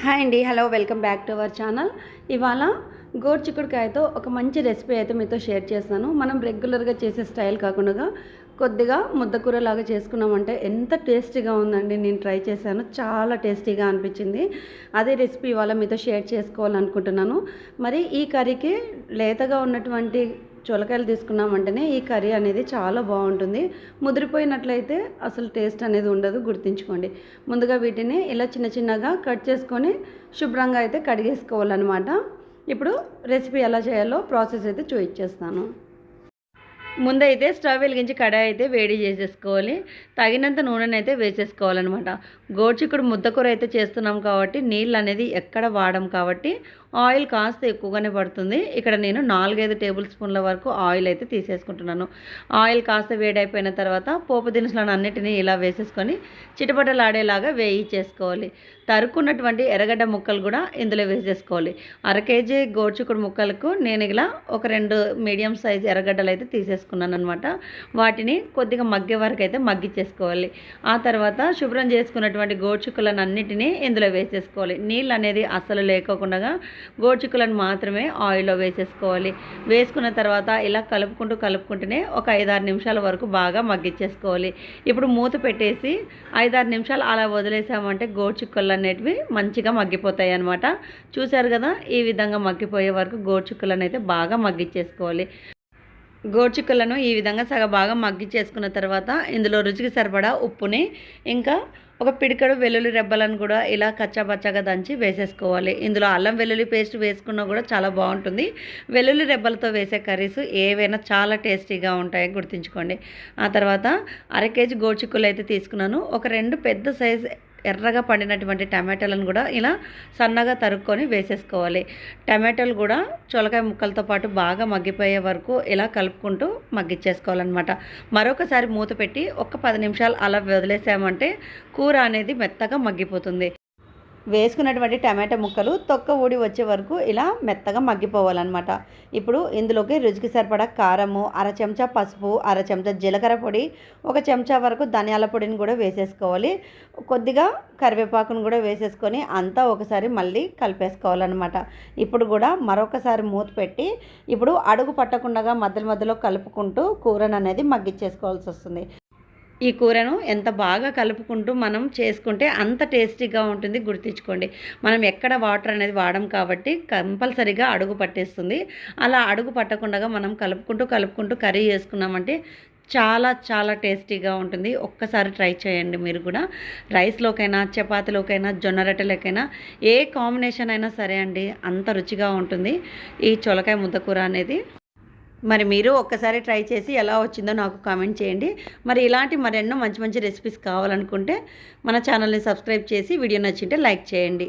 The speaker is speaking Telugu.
హాయ్ అండి hello welcome back to our channel. ఇవాళ గోరు చిక్కుడుకాయతో ఒక మంచి రెసిపీ అయితే మీతో షేర్ చేస్తాను. మనం రెగ్యులర్గా చేసే స్టైల్ కాకుండా కొద్దిగా ముద్దకూరలాగా చేసుకున్నామంటే ఎంత టేస్టీగా ఉందండి. నేను ట్రై చేశాను చాలా టేస్టీగా అనిపించింది. అదే రెసిపీ ఇవాళ మీతో షేర్ చేసుకోవాలనుకుంటున్నాను. మరి ఈ కర్రీకి లేతగా ఉన్నటువంటి చొలకాయలు తీసుకున్నాం వెంటనే ఈ కర్రీ అనేది చాలా బాగుంటుంది. ముదిరిపోయినట్లయితే అసలు టేస్ట్ అనేది ఉండదు గుర్తుంచుకోండి. ముందుగా వీటిని ఇలా చిన్న చిన్నగా కట్ చేసుకొని శుభ్రంగా అయితే కడిగేసుకోవాలన్నమాట. ఇప్పుడు రెసిపీ ఎలా చేయాలో ప్రాసెస్ అయితే చూపించేస్తాను. ముందైతే స్టవ్ వెలిగించి కడాయి అయితే వేడి చేసేసుకోవాలి. తగినంత నూనెని అయితే వేసేసుకోవాలన్నమాట. గోడ్చిక్కుడు ముద్దకూర అయితే చేస్తున్నాం కాబట్టి నీళ్ళు అనేది ఎక్కడ వాడం కాబట్టి ఆయిల్ కాస్త ఎక్కువగానే పడుతుంది. ఇక్కడ నేను నాలుగైదు టేబుల్ స్పూన్ల వరకు ఆయిల్ అయితే తీసేసుకుంటున్నాను. ఆయిల్ కాస్త వేడైపోయిన తర్వాత పోపు దినుసులను అన్నిటినీ ఇలా వేసేసుకొని చిటపటలాడేలాగా వేయించేసుకోవాలి తరుక్కున్నటువంటి ఎర్రగడ్డ ముక్కలు కూడా ఇందులో వేసేసుకోవాలి. అర కేజీ గోడ్చుకుడు ముక్కలకు నేను ఇలా ఒక రెండు మీడియం సైజ్ ఎర్రగడ్డలు అయితే తీసేసుకున్నాను అనమాట వాటిని కొద్దిగా మగ్గే వరకు అయితే మగ్గిచ్చేసుకోవాలి. ఆ తర్వాత శుభ్రం చేసుకున్నటువంటి గోడ్చుకులను అన్నిటినీ ఇందులో వేసేసుకోవాలి. నీళ్ళు అనేది అస్సలు లేకోకుండా గోడ్చిక్కులను మాత్రమే ఆయిల్లో వేసేసుకోవాలి. వేసుకున్న తర్వాత ఇలా కలుపుకుంటూ కలుపుకుంటూనే ఒక ఐదారు నిమిషాల వరకు బాగా మగ్గిచ్చేసుకోవాలి. ఇప్పుడు మూత పెట్టేసి ఐదారు నిమిషాలు అలా వదిలేసామంటే గోడ్చిక్కులు అనేటివి మంచిగా మగ్గిపోతాయి అనమాట చూశారు కదా ఈ విధంగా మగ్గిపోయే వరకు గోడ్చిక్కులను అయితే బాగా మగ్గిచ్చేసుకోవాలి. గోడ్చిక్కులను ఈ విధంగా సగ బాగా మగ్గిచ్చేసుకున్న తర్వాత ఇందులో రుచికి సరిపడా ఉప్పుని ఇంకా ఒక పిడికడు వెల్లుల్లి రెబ్బలను కూడా ఇలా కచ్చాపచ్చాగా దంచి వేసేసుకోవాలి. ఇందులో అల్లం వెల్లుల్లి పేస్ట్ వేసుకున్నా కూడా చాలా బాగుంటుంది. వెల్లుల్లి రెబ్బలతో వేసే కర్రీస్ ఏవైనా చాలా టేస్టీగా ఉంటాయి గుర్తుంచుకోండి. ఆ తర్వాత అర కేజీ గోచిక్కులు అయితే తీసుకున్నాను. ఒక రెండు పెద్ద సైజ్ ఎర్రగా పండినటువంటి టమాటాలను కూడా ఇలా సన్నగా తరుక్కొని వేసేసుకోవాలి. టమాటాలు కూడా చొలకాయ ముక్కలతో పాటు బాగా మగ్గిపోయే వరకు ఇలా కలుపుకుంటూ మగ్గిచ్చేసుకోవాలన్నమాట. మరొకసారి మూత పెట్టి ఒక పది నిమిషాలు అలా వదిలేసామంటే కూర అనేది మెత్తగా మగ్గిపోతుంది. వేసుకున్నటువంటి టమాటా ముక్కలు తొక్క ఊడి వచ్చే వరకు ఇలా మెత్తగా మగ్గిపోవాలన్నమాట. ఇప్పుడు ఇందులోకి రుచికి సరిపడా కారము అర చెంచా పసుపు అర చెంచా జీలకర్ర పొడి ఒక చెంచా వరకు ధనియాల పొడిని కూడా వేసేసుకోవాలి. కొద్దిగా కరివేపాకును కూడా వేసేసుకొని అంతా ఒకసారి మళ్ళీ కలిపేసుకోవాలన్నమాట. ఇప్పుడు కూడా మరొకసారి మూత పెట్టి ఇప్పుడు అడుగు పట్టకుండా మధ్యలో మధ్యలో కలుపుకుంటూ కూరను అనేది మగ్గిచ్చేసుకోవాల్సి వస్తుంది. ఈ కూరను ఎంత బాగా కలుపుకుంటూ మనం చేసుకుంటే అంత టేస్టీగా ఉంటుంది. గుర్తించుకోండి. మనం ఎక్కడ వాటర్ అనేది వాడం కాబట్టి కంపల్సరీగా అడుగు పట్టేస్తుంది. అలా అడుగు పట్టకుండా మనం కలుపుకుంటూ కలుపుకుంటూ కర్రీ చేసుకున్నామంటే చాలా చాలా టేస్టీగా ఉంటుంది. ఒక్కసారి ట్రై చేయండి మీరు కూడా. రైస్లోకైనా చపాతీలోకైనా జొన్న రొట్టెలకైనా ఏ కాంబినేషన్ అయినా సరే అండి అంత రుచిగా ఉంటుంది. ఈ చొలకాయ ముద్దకూర అనేది మరి మీరు ఒక్కసారి ట్రై చేసి ఎలా వచ్చిందో నాకు కామెంట్ చేయండి. మరి ఇలాంటి మరెన్నో మంచి మంచి రెసిపీస్ కావాలనుకుంటే మన ఛానల్ని సబ్స్క్రైబ్ చేసి వీడియో నచ్చింటే లైక్ చేయండి.